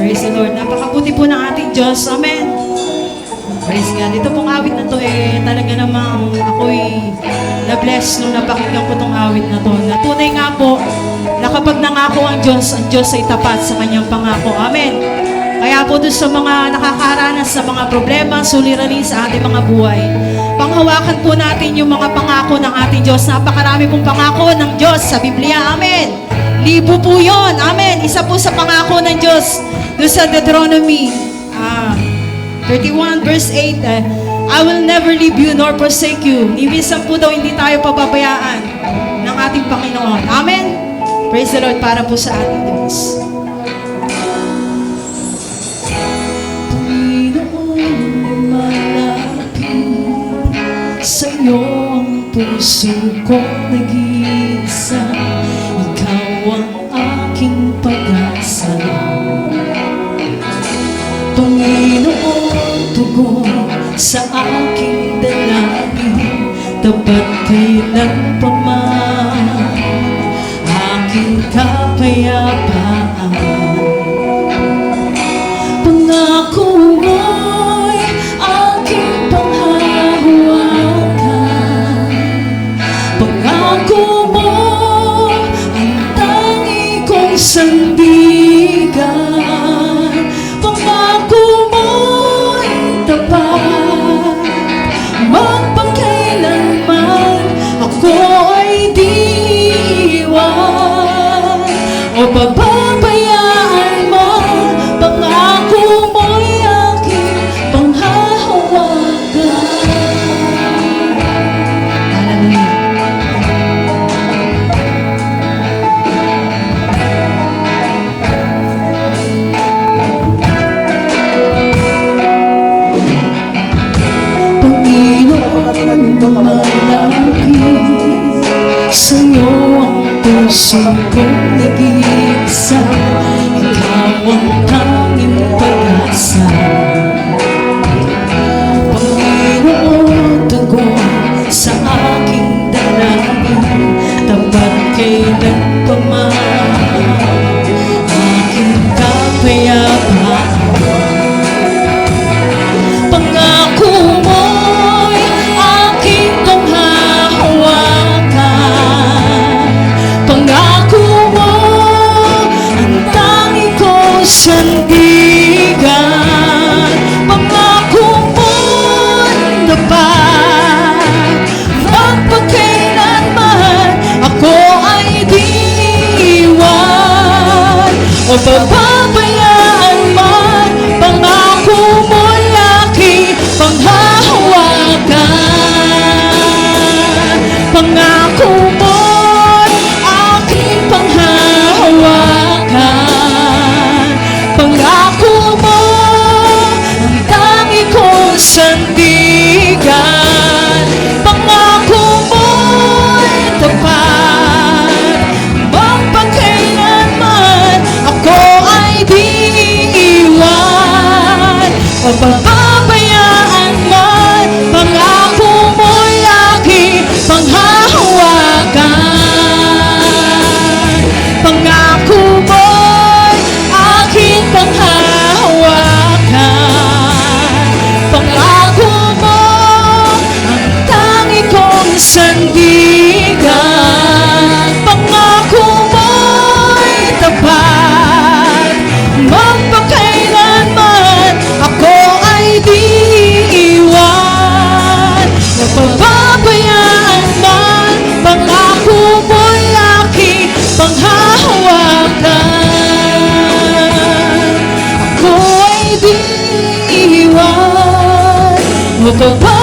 Praise the Lord. Napakabuti po ng ating Diyos. Amen. Praise God. Ito pong awit na to eh, talaga namang ako'y na-bless nung napakinggan ko tong awit na to. Na tunay nga po, na kapag nangako ang Diyos, ang Diyos ay tapat sa kanyang pangako. Amen. Kaya po doon sa mga nakakaranas sa mga problema, suliranin sa ating mga buhay, panghawakan po natin yung mga pangako ng ating Diyos. Napakarami pong pangako ng Diyos sa Biblia. Amen. Libo po yun. Amen. Isa po sa pangako ng Diyos doon sa Deuteronomy ah, 31 verse 8. eh, I will never leave you nor forsake you. Ni minsan po daw hindi tayo pababayaan ng ating Panginoon. Amen. Praise the Lord para po sa ating Diyos. Sa'yo ang puso kong nag-iisa. Panginoon, tugon sa aking dalangin, tapat kailan pa man aking kapayapaan. Pangako mo'y aking panghahawakan. Pangako mo ang tangi kong sandigan. O pababayaan mo. Pangako mo'y aking panghahawakan. Hallelujah. Panginoon, puso kong nag-iisa. Ikaw ang সন্তান Bo to